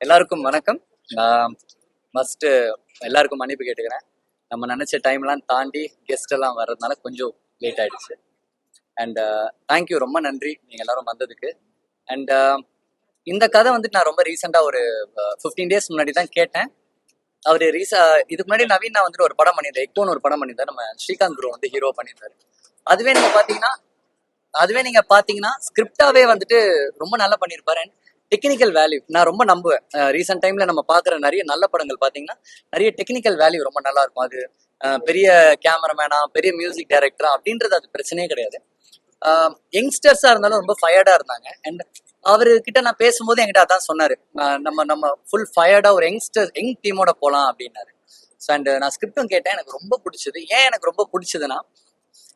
எல்லாருக்கும் வணக்கம். நான் ஃபஸ்ட்டு எல்லாருக்கும் மன்னிப்பு கேட்டுக்கிறேன். நம்ம நினச்ச டைம்லாம் தாண்டி கெஸ்ட் எல்லாம் வர்றதுனால கொஞ்சம் லேட் ஆயிடுச்சு. அண்ட் தேங்க்யூ uh, ரொம்ப நன்றி. நீங்கள் எல்லாரும் வந்ததுக்கு. அண்ட் uh, இந்த கதை வந்துட்டு நான் ரொம்ப ரீசெண்டாக ஒரு uh, ஃபிஃப்டீன் டேஸ் முன்னாடி தான் கேட்டேன். அவர் ரீசா இதுக்கு முன்னாடி நவீன் நான் வந்துட்டு ஒரு படம் பண்ணியிருந்தேன் எக்கோன்னு ஒரு படம் பண்ணியிருந்தார். நம்ம ஸ்ரீகாந்த் குரு வந்து ஹீரோ பண்ணியிருந்தாரு. அதுவே நீங்கள் பார்த்தீங்கன்னா அதுவே நீங்கள் பார்த்தீங்கன்னா ஸ்கிரிப்டாவே வந்துட்டு ரொம்ப நல்லா பண்ணியிருப்பாரு. அண்ட் டெக்னிக்கல் வேல்யூ நான் ரொம்ப நம்புவேன். ரீசெண்ட் டைம்ல நம்ம பாக்குற நிறைய நல்ல படங்கள் பாத்தீங்கன்னா நிறைய டெக்னிக்கல் வேல்யூ ரொம்ப நல்லா இருக்கும். அது பெரிய கேமராமேனா பெரிய மியூசிக் டைரக்டரா அப்படின்றது அது பிரச்சனையே கிடையாது. யங்ஸ்டர்ஸா இருந்தாலும் ரொம்ப ஃபயர்டா இருந்தாங்க. அண்ட் அவர்கிட்ட நான் பேசும்போது என்கிட்ட அதான் சொன்னாரு. அஹ், நம்ம நம்ம ஃபுல் ஃபயர்டா ஒரு யங்ஸ்டர் யங் டீமோட போலாம் அப்படின்னாரு. ஸோ அண்ட் நான் ஸ்கிரிப்டும் கேட்டேன். எனக்கு ரொம்ப பிடிச்சது. ஏன் எனக்கு ரொம்ப பிடிச்சதுன்னா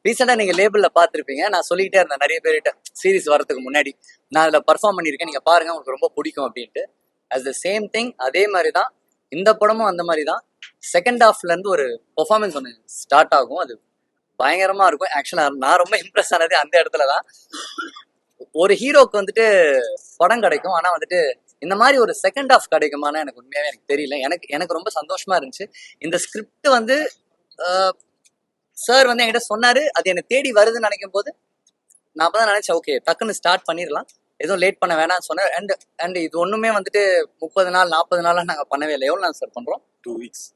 ரீசெண்டாக நீங்கள் லேபிளில் பார்த்துருப்பீங்க. நான் சொல்லிக்கிட்டே இருந்தேன் நிறைய பேர்கிட்ட சீரிஸ் வரதுக்கு முன்னாடி. நான் அதில் பர்ஃபார்ம் பண்ணியிருக்கேன். நீங்கள் பாருங்க உங்களுக்கு ரொம்ப பிடிக்கும் அப்படின்ட்டு. அஸ் த சேம் திங் அதே மாதிரி தான் இந்த படமும் அந்த மாதிரி தான் செகண்ட் ஹாஃப்லேருந்து ஒரு பெர்ஃபார்மன்ஸ் ஒன்று ஸ்டார்ட் ஆகும். அது பயங்கரமாக இருக்கும். ஆக்சுவலாக நான் ரொம்ப இம்ப்ரெஸ் ஆனது அந்த இடத்துல தான் ஒரு ஹீரோக்கு வந்துட்டு படம் கிடைக்கும். ஆனால் வந்துட்டு இந்த மாதிரி ஒரு செகண்ட் ஹாஃப் கிடைக்குமான்னு எனக்கு உண்மையாகவே எனக்கு தெரியல. எனக்கு எனக்கு ரொம்ப சந்தோஷமா இருந்துச்சு. இந்த ஸ்கிரிப்ட் வந்து சார் வந்து என்கிட்ட சொன்னாரு அது என்னை தேடி வருதுன்னு நினைக்கும் போது நான் அப்பதான் நினைச்சேன் ஓகே டக்குன்னு ஸ்டார்ட் பண்ணிடலாம். எதுவும் லேட் பண்ண வேணாம்னு சொன்னேன். அண்ட் அண்ட் இது ஒண்ணுமே வந்துட்டு முப்பது நாள் நாற்பது நாள்லாம் நாங்கள் பண்ணவே இல்லை. எவ்வளோ நாள் சார் பண்றோம்? டூ வீக்ஸ்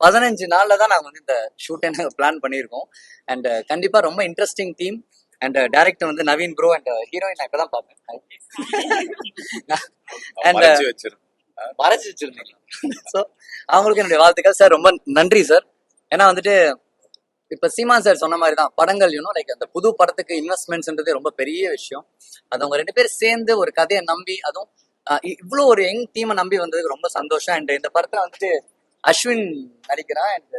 பதினஞ்சு நாள்ல தான் நாங்கள் வந்து இந்த ஷூட்டை நாங்கள் பிளான் பண்ணியிருக்கோம். அண்ட் கண்டிப்பா ரொம்ப இன்ட்ரெஸ்டிங் டீம் அண்ட் டேரக்டர் வந்து நவீன் ப்ரோ அண்ட் ஹீரோயின் நான் இப்பதான் And, மறைச்சு வச்சிருக்கோம் மறைச்சு வச்சிருந்தீங்க ஸோ அவங்களுக்கு என்னுடைய வாழ்த்துக்கள். சார் ரொம்ப நன்றி சார் ஏன்னா வந்துட்டு இப்ப சீமான் சார் சொன்ன மாதிரி தான் படங்கள் யூனோ லைக் அந்த புது படத்துக்கு இன்வெஸ்ட்மெண்ட்ஸ்ன்றது ரொம்ப பெரிய விஷயம். அது அவங்க ரெண்டு பேரும் சேர்ந்து ஒரு கதையை நம்பி அதுவும் இவ்வளோ ஒரு யங் டீமை நம்பி வந்ததுக்கு ரொம்ப சந்தோஷம். அண்ட் இந்த படத்துல வந்துட்டு அஸ்வின் நடிக்கிறான் அண்ட்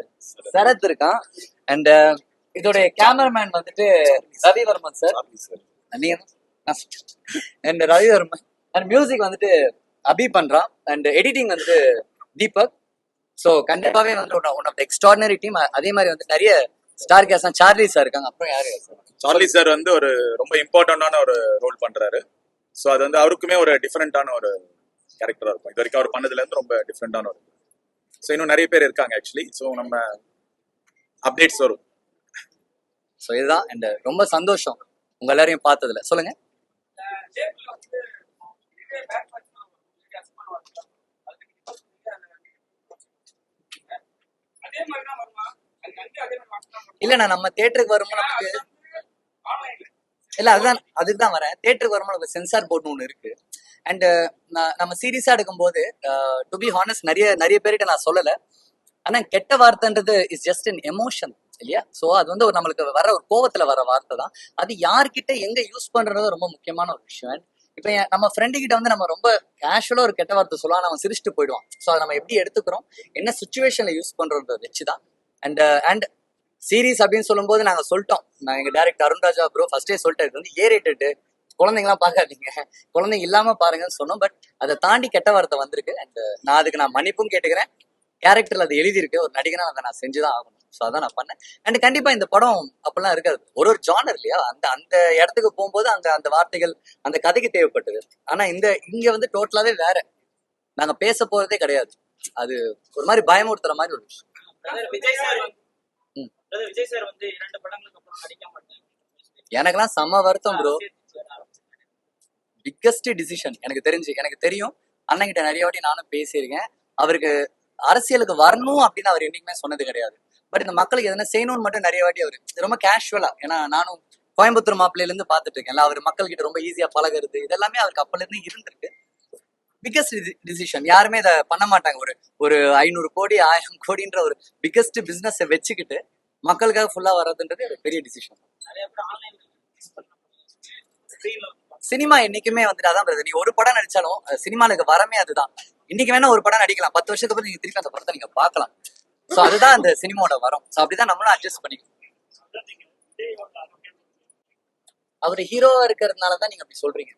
சரத் இருக்கான். அண்ட் இதோடைய கேமராமேன் வந்துட்டு Ravivarman sir and Ravivarman. And music வந்துட்டு அபி பண்றான். அண்ட் எடிட்டிங் வந்து தீபக். ஸோ கண்டிப்பாவே வந்து ஒன் ஆஃப் எக்ஸ்ட்ராடினரி டீம் அதே மாதிரி வந்து நிறைய ஸ்டார் கேஸ் சார்லி சார் இருக்காங்க. அப்புறம் யாரு? சார்லி சார் வந்து ஒரு ரொம்ப இம்பார்ட்டண்டான ஒரு ரோல் பண்றாரு. ஸோ அது வந்து அவருக்குமே ஒரு டிஃப்ரெண்டான ஒரு கேரக்டரா இருக்கும். இது வரைக்கும் அவர் பண்ணதுல இருந்து ரொம்ப டிஃப்ரெண்டான ஒரு ஸோ இன்னும் நிறைய பேர் இருக்காங்க ஆக்சுவலி ஸோ நம்ம அப்டேட்ஸ் வரும். ஸோ இதுதான். அண்ட் ரொம்ப சந்தோஷம் உங்க எல்லாரையும் பார்த்ததுல. சொல்லுங்க. இல்லண்ணா நம்ம தேட்டருக்கு வரும்போது நமக்கு இல்ல அதுதான் அதுக்கு தான் வரேன். தேட்டருக்கு வரும்போது நமக்கு சென்சார் போர்டு ஒன்று இருக்கு. அண்ட் நம்ம சீரியஸா எடுக்கும்போது டு பி ஹானஸ்ட் நிறைய நிறைய பேர்கிட்ட நான் சொல்லல. ஆனா கெட்ட வார்த்தைன்றது இஸ் ஜஸ்ட் இன் எமோஷன் இல்லையா? சோ அது வந்து ஒரு நம்மளுக்கு வர ஒரு கோவத்துல வர வார்த்தை தான். அது யார்கிட்ட எங்க யூஸ் பண்றது ரொம்ப முக்கியமான ஒரு விஷயம். இப்ப நம்ம ஃப்ரெண்டு கிட்ட வந்து நம்ம ரொம்ப கேஷுவலா ஒரு கெட்ட வார்த்தை சொல்லலாம் அவன் சிரிச்சுட்டு போயிடுவான் சோ அதை நம்ம எப்படி எடுத்துக்கிறோம்? என்ன சுச்சுவேஷன்ல யூஸ் பண்றத வச்சுதான். அண்ட் அண்ட் சீரீஸ் அப்படின்னு சொல்லும்போது நாங்க சொல்லிட்டோம். நான் எங்க டேரக்டர் அருண்ராஜா ப்ரோ ஃபர்ஸ்டே சொல்லிட்டு இது வந்து ஏ ரேட்டட் குழந்தைங்களாம் பார்க்காதீங்க. குழந்தைங்க இல்லாம பாருங்கன்னு சொன்னோம். பட் அதை தாண்டி கெட்ட வார்த்தை வந்திருக்கு. அண்ட் uh, நான் அதுக்கு நான் மன்னிப்பும் கேட்டுக்கிறேன். கேரக்டரில் அது எழுதியிருக்கு. ஒரு நடிகனா அதை நான் செஞ்சுதான் ஆகணும். ஸோ அதான் நான் பண்ணேன். அண்ட் கண்டிப்பா இந்த படம் அப்பெல்லாம் இருக்காது. ஒரு ஒரு ஜானர் இல்லையா? அந்த அந்த இடத்துக்கு போகும்போது அந்த அந்த வார்த்தைகள் அந்த கதைக்கு தேவைப்பட்டது. ஆனா இந்த இங்க வந்து டோட்டலாவே வேற. நாங்க பேச போறதே கிடையாது. அது ஒரு மாதிரி பயமுறுத்துற மாதிரி ஒரு விஷயம். விஜய் சார் வந்து- இரண்டு படங்களுக்கு அப்புறம் நடிக்க மாட்டேன் எனக்கெல்லாம் செம்ம வருத்தம் ப்ரோ பிக்கஸ்ட் டிசிஷன் எனக்கு தெரிஞ்சு எனக்கு தெரியும். அண்ணன்கிட்ட நிறைய வாட்டி நானும் பேசியிருக்கேன். அவருக்கு அரசியலுக்கு வரணும் அப்படின்னு அவர் என்னைக்குமே சொன்னது கிடையாது. பட் இந்த மக்களுக்கு எதனா செய்யணும்னு மட்டும் நிறைய வாட்டி அவர் ரொம்ப கேஷுவலா ஏன்னா நானும் கோயம்புத்தூர் மாப்பிள்ளையில இருந்து பார்த்துட்டு இருக்கேன்ல அவர் மக்கள் கிட்ட ரொம்ப ஈஸியா பழகுறது இதெல்லாமே அவருக்கு அப்பல இருந்து இருந்திருக்கு. பிக்கஸ்ட் டிசிஷன் யாருமே இதை பண்ண மாட்டாங்க. ஒரு ஒரு ஐநூறு கோடி ஆயிரம் கோடின்ற ஒரு பிக்கஸ்ட் பிசினஸை வச்சுக்கிட்டு மக்களுக்காக ஃபுல்லா வர்றதுன்றது ஒரு பெரிய டிசிஷன் சினிமா என்னைக்குமே வந்துட்டு அதான் நீ ஒரு படம் நடிச்சாலும் அஹ், சினிமாவுக்கு வரமே அதுதான். இன்னைக்கு வேணா ஒரு படம் நடிக்கலாம். பத்து வருஷத்துக்கு அப்புறம் நீங்க திருப்பி அந்த படத்தை நீங்க பார்க்கலாம். சோ அதுதான் அந்த சினிமாவோட வரும். ஸோ அப்படிதான் நம்மளும் அட்ஜஸ்ட் பண்ணிக்கணும். அவர் ஹீரோவா இருக்கிறதுனால தான் நீங்க அப்படி சொல்றீங்க.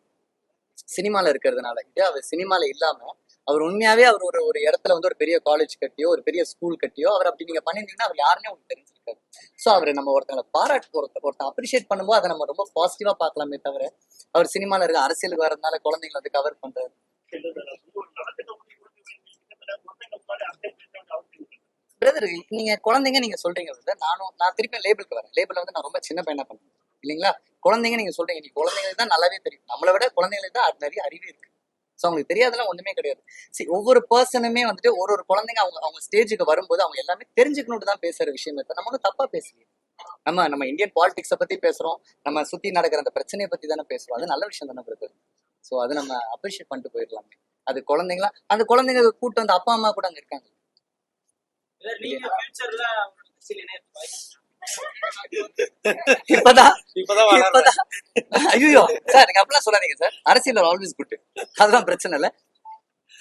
சினிமால இருக்கிறதுனால. இது அவர் சினிமால இல்லாம அவர் உண்மையாவே அவர் ஒரு ஒரு இடத்துல வந்து ஒரு பெரிய காலேஜ் கட்டியோ ஒரு பெரிய ஸ்கூல் கட்டியோ அவர் அப்படி நீங்க பண்ணிருந்தீங்கன்னா அவர் யாருன்னே உங்களுக்கு இருக்காரு ஸோ அவர் நம்ம ஒருத்தங்களை பாராட்டு ஒருத்த ஒருத்தர் அப்ரிஷியேட் பண்ணும்போது அதை நம்ம ரொம்ப பாசிட்டிவா பார்க்கலாமே தவிர அவர் சினிமால இருக்க அரசியலுக்கு வரதுனால குழந்தைங்களை வந்து கவர் பண்றாரு. பிரதர் நீங்க குழந்தைங்க நீங்க சொல்றீங்க நானும் நான் திருப்பி லேபிளுக்கு வரேன். லேபிள் வந்து நான் ரொம்ப சின்ன பையனா பண்ணேன் இல்லைங்களா? குழந்தைங்க நீங்க சொல்றீங்க. நீ குழந்தைங்களுக்கு தான் நல்லாவே தெரியும். நம்மளை விட குழந்தைங்களுக்கு தான் நிறைய அறிவு இருக்கு. ஸோ அவங்களுக்கு தெரியாதெல்லாம் ஒண்ணுமே கிடையாது. சரி ஒவ்வொரு பர்சனுமே வந்துட்டு ஒரு ஒரு குழந்தைங்க அவங்க அவங்க ஸ்டேஜுக்கு வரும்போது அவங்க எல்லாமே தெரிஞ்சுக்கணும்னு தான் பேசுற விஷயமே தவிர நம்ம வந்து தப்பா பேசலையே. நம்ம நம்ம இந்தியன் பாலிடிக்ஸை பத்தி பேசுறோம். நம்ம சுத்தி நடக்கிற அந்த பிரச்சனையை பத்தி தானே பேசுறோம். அது நல்ல விஷயம் தானே பிரதர். ஸோ அதை நம்ம அப்ரிஷியேட் பண்ணிட்டு போயிடலாமே. அது குழந்தைங்களா அந்த குழந்தைங்க கூட்டு வந்து அப்பா அம்மா கூட அங்க இருக்காங்க. இப்பதான் ஐயோ சார் நீங்க அப்படிலாம் சொல்லாதீங்க சார். அரசியல் ஆல்வேஸ் குட் அதெல்லாம் பிரச்சனை இல்ல.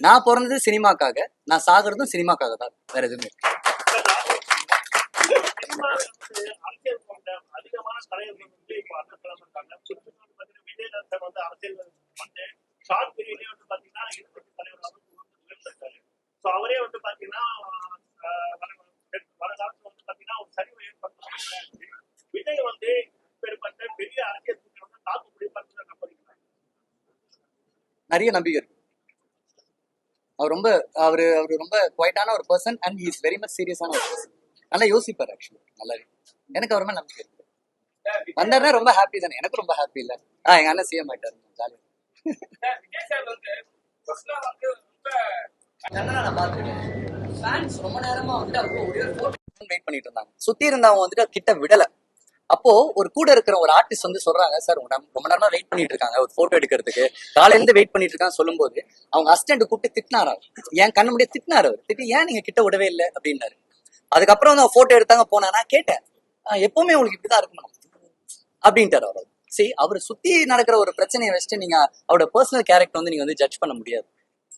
நான் பிறந்தது சினிமாக்காக நான் சாகுறதும் சினிமாக்காக தான். வேற எதுவுமே இல்ல. அரசியல் கொண்ட அதிகமான தலைவர்கள் வந்து இப்போ அந்த கிளம்ப இருக்காங்க குறிப்பிட்டு வந்து பாத்தீங்கன்னா விஜயதர்சன் வந்து அரசியல் வந்து ஷார்ட் பீரியட்லயே வந்து பாத்தீங்கன்னா எதிர்கட்சி தலைவராக இருக்காரு ஸோ அவரே வந்து பாத்தீங்கன்னா ஆஹ், வர வர காலத்துல வந்து பாத்தீங்கன்னா ஒரு சரிவை ஏற்படுத்த விஜய் வந்து இப்பேற்பட்ட பெரிய அரசியல் கட்சி வந்து தாக்கு பிடிப்பாங்க நம்புறீங்களா நிறைய நம்பிக்கை இருக்கு. அவர் ரொம்ப அவரு அவரு ரொம்ப குவைட்டான ஒரு person and is very much சீரியஸான ஒரு பர்சன் நல்லா யோசிப்பார் ஆக்சுவலி நல்லாவே. எனக்கு அவர் மேல நம்பிக்கை இருக்கு. வந்தாருன்னா ரொம்ப ஹாப்பி தானே. எனக்கு ரொம்ப ஹாப்பி இல்ல. ஆ எங்க அண்ணன் செய்ய மாட்டாரு. ஜாலியா. விஜய் சார் வந்து ஃபர்ஸ்ட்ல வந்து ரொம்ப நான் பாத்துருக்கேன் ஃபேன்ஸ் ரொம்ப நேரமா வந்துட்டு அவருக்கு ஒரே ஒரு போட்டோ வெயிட் பண்ணிட்டு இருந்தாங்க. சுத்தி இருந்தவங்க வந்துட்டு கிட்ட விடல. அப்போ ஒரு கூட இருக்கிற ஒரு ஆர்டிஸ்ட் வந்து சொல்றாங்க சார் ரொம்ப நேரமா வெயிட் பண்ணிட்டு இருக்காங்க ஒரு போட்டோ எடுக்கிறதுக்கு. காலையில இருந்து வெயிட் பண்ணிட்டு இருக்காங்க சொல்லும்போது அவங்க அசிஸ்டன்ட் கூப்பிட்டு திட்டினாரா. என் கண்ணு முடிய திட்டினாரு அவர். திட்டி ஏன் நீங்க கிட்ட விடவே இல்லை? அப்படின்னாரு. அதுக்கப்புறம் வந்து போட்டோ எடுத்தாங்க போனா நான் கேட்டேன் எப்பவுமே உங்களுக்கு இப்படிதான் இருக்கணும் அப்படின்ட்டாரு அவர். சரி அவரை சுத்தி நடக்கிற ஒரு பிரச்சனையை வச்சுட்டு நீங்க அவரோட பர்சனல் கேரக்டர் வந்து நீங்க வந்து ஜட்ஜ் பண்ண முடியாது.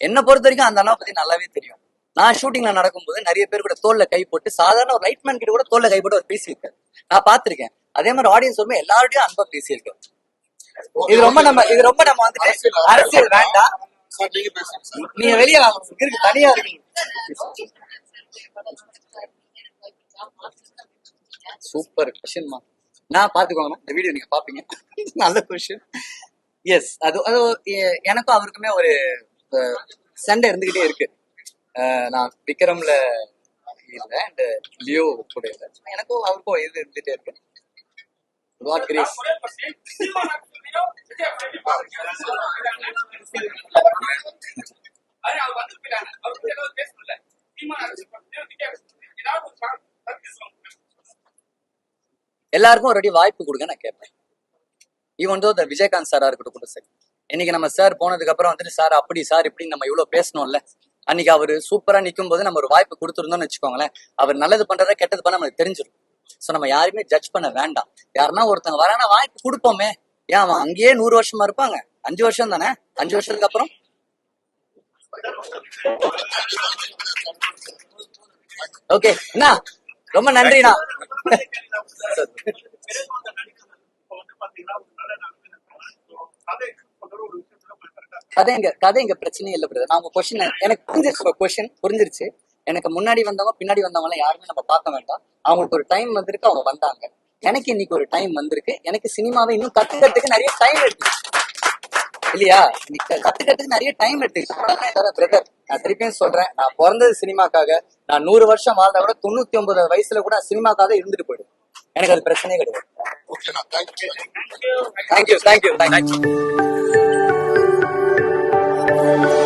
என்ன பொறுத்த வரைக்கும் அந்த அண்ணா பத்தி நல்லாவே தெரியும். நான் ஷூட்டிங்ல நடக்கும்போது நிறைய பேர் கூட தோல்ல கை போட்டு சாதாரண ஒரு லைட்மேன் கிட்ட கூட தோல்ல கை போட்டு அவர் பேசியிருக்காரு நான் பார்த்திருக்கேன். அதே மாதிரி ஆடியன்ஸ் வரும்போது எல்லாரோடையும் அன்பா பேசியிருக்காரு இது ரொம்ப நம்ம இது ரொம்ப நம்ம வந்துட்டு அரசியல் வேண்டாம். நீங்க வெளியே வாங்க இருக்கு தனியா இருக்கு. சூப்பர் கொஸ்டின்மா நான் பாத்துக்கோங்க இந்த வீடியோ நீங்க பாப்பீங்க நல்ல கொஸ்டின் எஸ் அது அது எனக்கும் அவருக்குமே ஒரு சண்டை இருந்துகிட்டே இருக்கு. நான் விக்ரம்ல இல்ல அண்ட் லியோ கூட இல்ல. எனக்கும் அவருக்கும் இது இருந்துட்டே இருக்கு. எல்லாருக்கும் ஒரு வாய்ப்பு கொடுங்க நான் கேட்பேன். ஈவன் தோ த விஜயகாந்த் சாரா இருக்கட்டும் கூட சரி. இன்னைக்கு நம்ம சார் போனதுக்கு அப்புறம் வந்துட்டு சார் அப்படி சார் இப்படி நம்ம இவ்வளவு பேசணும்ல. அன்னைக்கு அவர் சூப்பரா நிக்கும் போது நம்ம ஒரு வாய்ப்பு கொடுத்துருந்தோம்னு வச்சுக்கோங்களேன். அவர் நல்லது பண்றதா கெட்டது பண்ண நமக்கு தெரிஞ்சிடும் சோ நம்ம யாருமே ஜட்ஜ் பண்ண வேண்டாம். யாருன்னா ஒருத்தங்க வரானா வாய்ப்பு கொடுப்போமே. ஏன் அவன் அங்கேயே நூறு வருஷமா இருப்பாங்க? அஞ்சு வருஷம் தானே? அஞ்சு வருஷத்துக்கு அப்புறம்? ஓகே என்ன ரொம்ப நன்றிண்ணா. பெரும்பாலான கதை எங்க கதை எங்க பிரச்சனையே இல்லை பிரதர் நான் உங்க கொஸ்டின் எனக்கு புரிஞ்சிருச்சு கொஸ்டின் புரிஞ்சிருச்சு. எனக்கு முன்னாடி வந்தவங்க பின்னாடி வந்தவங்க யாருமே நம்ம பார்க்க வேண்டாம். அவங்களுக்கு ஒரு டைம் வந்திருக்கு அவங்க வந்தாங்க. எனக்கு இன்னைக்கு ஒரு டைம் வந்திருக்கு. எனக்கு சினிமாவை இன்னும் கத்துக்கிறதுக்கு நிறைய டைம் எடுத்து இல்லையா? கத்துக்கிறதுக்கு நிறைய டைம் எடுத்துக்கிட்டு பிரதர் நான் திருப்பியும் சொல்றேன். நான் பிறந்தது சினிமாக்காக. நான் நூறு வருஷம் வாழ்ந்தா கூட தொண்ணூத்தி ஒன்பது வயசுல கூட சினிமாக்காக இருந்துட்டு போயிடும் எனக்கு அது பிரச்சனையே கிடையாது. ஓகேண்ணா தேங்க்யூ தேங்க்யூ தேங்க்யூ தேங்க்யூ